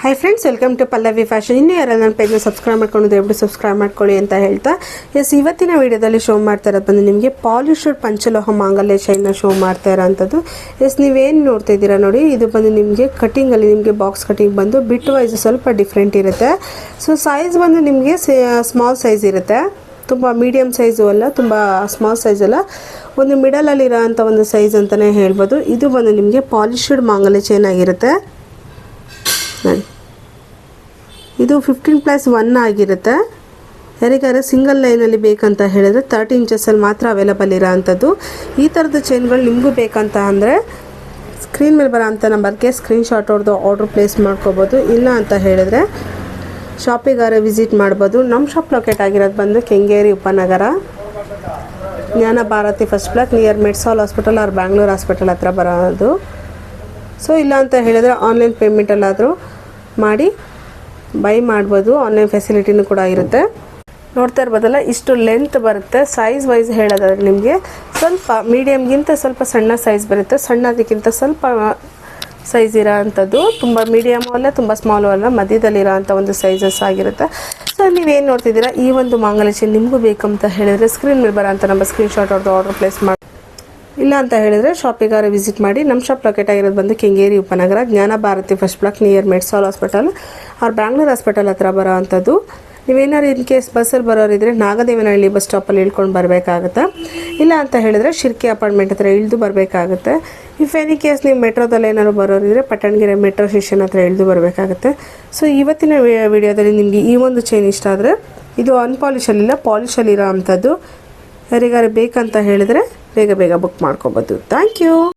Hi friends welcome to Pallavi fashion ಇನ್ನೂ ಯಾರೆಲ್ಲ ನನ್ನ ಪೇಜ್ನ ಸಬ್ಸ್ಕ್ರೈಬ್ ಮಾಡ್ಕೊಂಡು ದಯವಿಟ್ಟು ಸಬ್ಸ್ಕ್ರೈಬ್ ಮಾಡ್ಕೊಳ್ಳಿ ಅಂತ ಹೇಳ್ತಾ. ಎಸ್ ಇವತ್ತಿನ ವಿಡಿಯೋದಲ್ಲಿ ಶೋ ಮಾಡ್ತಾ ಇರೋದು ಬಂದು ನಿಮಗೆ ಪಾಲಿಶ್ಡ್ ಪಂಚಲೋಹ ಮಾಂಗಲ್ಯ ಶೈನ ಶೋ ಮಾಡ್ತಾ ಇರೋಂಥದ್ದು. ಎಸ್ ನೀವೇನು ನೋಡ್ತಾ ಇದ್ದೀರಾ ನೋಡಿ, ಇದು ಬಂದು ನಿಮಗೆ ಕಟಿಂಗಲ್ಲಿ ನಿಮಗೆ ಬಾಕ್ಸ್ ಕಟಿಂಗ್ ಬಂದು ಬಿಟ್ ವೈಸ್ ಸ್ವಲ್ಪ ಡಿಫ್ರೆಂಟ್ ಇರುತ್ತೆ. ಸೊ ಸೈಜ್ ಬಂದು ನಿಮಗೆ ಸ್ಮಾಲ್ ಸೈಜ್ ಇರುತ್ತೆ. ತುಂಬ ಮೀಡಿಯಮ್ ಸೈಜು ಅಲ್ಲ, ತುಂಬ ಸ್ಮಾಲ್ ಸೈಜ್ ಅಲ್ಲ. ಒಂದು ಮಿಡಲಲ್ಲಿರೋ ಅಂಥ ಒಂದು ಸೈಜ್ ಅಂತಲೇ ಹೇಳ್ಬೋದು. ಇದು ಬಂದು ನಿಮಗೆ ಪಾಲಿಶ್ಡ್ ಮಾಂಗಲ್ಯ ಚೈನ್ ಆಗಿರುತ್ತೆ. ನೋಡಿ ಇದು ಫಿಫ್ಟೀನ್ ಪ್ಲಸ್ ಒನ್ ಆಗಿರುತ್ತೆ. ಯಾರಿಗಾದ್ರೆ ಸಿಂಗಲ್ ಲೈನಲ್ಲಿ ಬೇಕಂತ ಹೇಳಿದ್ರೆ ತರ್ಟಿ ಇಂಚಸ್ಸಲ್ಲಿ ಮಾತ್ರ ಅವೈಲಬಲ್ ಇರೋ ಅಂಥದ್ದು ಈ ಥರದ ಚೈನ್ಗಳು ನಿಮಗೂ ಬೇಕಂತ ಅಂದರೆ ಸ್ಕ್ರೀನ್ ಮೇಲೆ ಬರೋ ಅಂಥ ನಂಬರ್ಗೆ ಸ್ಕ್ರೀನ್ಶಾಟ್ ಹೊಡೆದು ಆರ್ಡ್ರ್ ಪ್ಲೇಸ್ ಮಾಡ್ಕೋಬೋದು. ಇಲ್ಲ ಅಂತ ಹೇಳಿದ್ರೆ ಶಾಪಿಗಾರ ವಿಸಿಟ್ ಮಾಡ್ಬೋದು. ನಮ್ಮ ಶಾಪ್ ಲೊಕೇಟ್ ಆಗಿರೋದು ಬಂದು Kengeri Upanagara. Jnana Bharathi first block near Medsol hospital R Bangalore hospital ಹತ್ರ ಬರೋದು. ಸೊ ಇಲ್ಲ ಅಂತ ಹೇಳಿದ್ರೆ ಆನ್ಲೈನ್ ಪೇಮೆಂಟಲ್ಲಾದರೂ ಮಾಡಿ ಬೈ ಮಾಡ್ಬೋದು. ಆನ್ಲೈನ್ ಫೆಸಿಲಿಟಿನೂ ಕೂಡ ಇರುತ್ತೆ. ನೋಡ್ತಾ ಇರ್ಬೋದಲ್ಲ, ಇಷ್ಟು ಲೆಂತ್ ಬರುತ್ತೆ. ಸೈಜ್ ವೈಸ್ ಹೇಳೋದಾದ್ರೆ ನಿಮಗೆ ಸ್ವಲ್ಪ ಮೀಡಿಯಮ್ಗಿಂತ ಸ್ವಲ್ಪ ಸಣ್ಣ ಸೈಜ್ ಬರುತ್ತೆ. ಸಣ್ಣದಕ್ಕಿಂತ ಸ್ವಲ್ಪ ಸೈಜ್ ಇರೋ ಅಂಥದ್ದು ತುಂಬ ಮೀಡಿಯಮು ಅಲ್ಲ, ತುಂಬ ಸ್ಮಾಲು ಅಲ್ಲ ಮಧ್ಯದಲ್ಲಿರೋ ಅಂಥ ಒಂದು ಸೈಜಸ್ ಆಗಿರುತ್ತೆ. ಸೊ ನೀವೇನು ನೋಡ್ತಿದ್ದೀರಾ? ಈ ಒಂದು ಮಾಂಗಲ್ಯ ನಿಮಗೂ ಬೇಕಂತ ಹೇಳಿದರೆ ಸ್ಕ್ರೀನ್ ಮೇಲೆ ಬರೋ ಅಂತ ನಮ್ಮ ಸ್ಕ್ರೀನ್ಶಾಟ್ ಅವ್ರದ್ದು ಆರ್ಡರ್ ಪ್ಲೇಸ್ ಮಾಡಿ ಇಲ್ಲ ಅಂತ ಹೇಳಿದ್ರೆ ಶಾಪಿಗಾರ ವಿಸಿಟ್ ಮಾಡಿ ನಮ್ಮ ಶಾಪ್ ಲೊಕೇಟ್ ಆಗಿರೋದು ಬಂದು Kengeri Upanagara, Jnana Bharathi first block near Medsol hospital ಅವ್ರು ಬ್ಯಾಂಗ್ಳೂರ್ ಹಾಸ್ಪಿಟಲ್ ಹತ್ರ ಬರೋ ಅಂಥದ್ದು. ನೀವೇನಾದ್ರು ಇನ್ ಕೇಸ್ ಬಸ್ಸಲ್ಲಿ ಬರೋರಿದ್ರೆ ನಾಗದೇವನಹಳ್ಳಿ ಬಸ್ ಸ್ಟಾಪಲ್ಲಿ ಇಳ್ಕೊಂಡು ಬರಬೇಕಾಗುತ್ತೆ. ಇಲ್ಲ ಅಂತ ಹೇಳಿದ್ರೆ ಶಿರ್ಕೆ ಅಪಾರ್ಟ್ಮೆಂಟ್ ಹತ್ರ ಇಳಿದು ಬರಬೇಕಾಗುತ್ತೆ. ಇಫ್ ಎನಿ ಕೇಸ್ ನೀವು ಮೆಟ್ರೋದಲ್ಲಿ ಏನಾದ್ರು ಬರೋರಿದ್ರೆ ಪಟ್ಟಣಗೆರೆ ಮೆಟ್ರೋ ಸ್ಟೇಷನ್ ಹತ್ರ ಇಳಿದು ಬರಬೇಕಾಗುತ್ತೆ. ಸೊ ಇವತ್ತಿನ ವಿಡಿಯೋದಲ್ಲಿ ನಿಮಗೆ ಈ ಒಂದು ಚೈನ್ ಇಷ್ಟ ಆದರೆ, ಇದು ಅನ್ಪಾಲಿಶಲ್ಲಿಲ್ಲ ಪಾಲಿಶಲ್ಲಿರೋ ಅಂಥದ್ದು. ಯಾರಿಗಾರು ಬೇಕಂತ ಹೇಳಿದ್ರೆ ಬೇಗ ಬೇಗ ಬುಕ್ ಮಾಡ್ಕೋಬೋದು. Thank you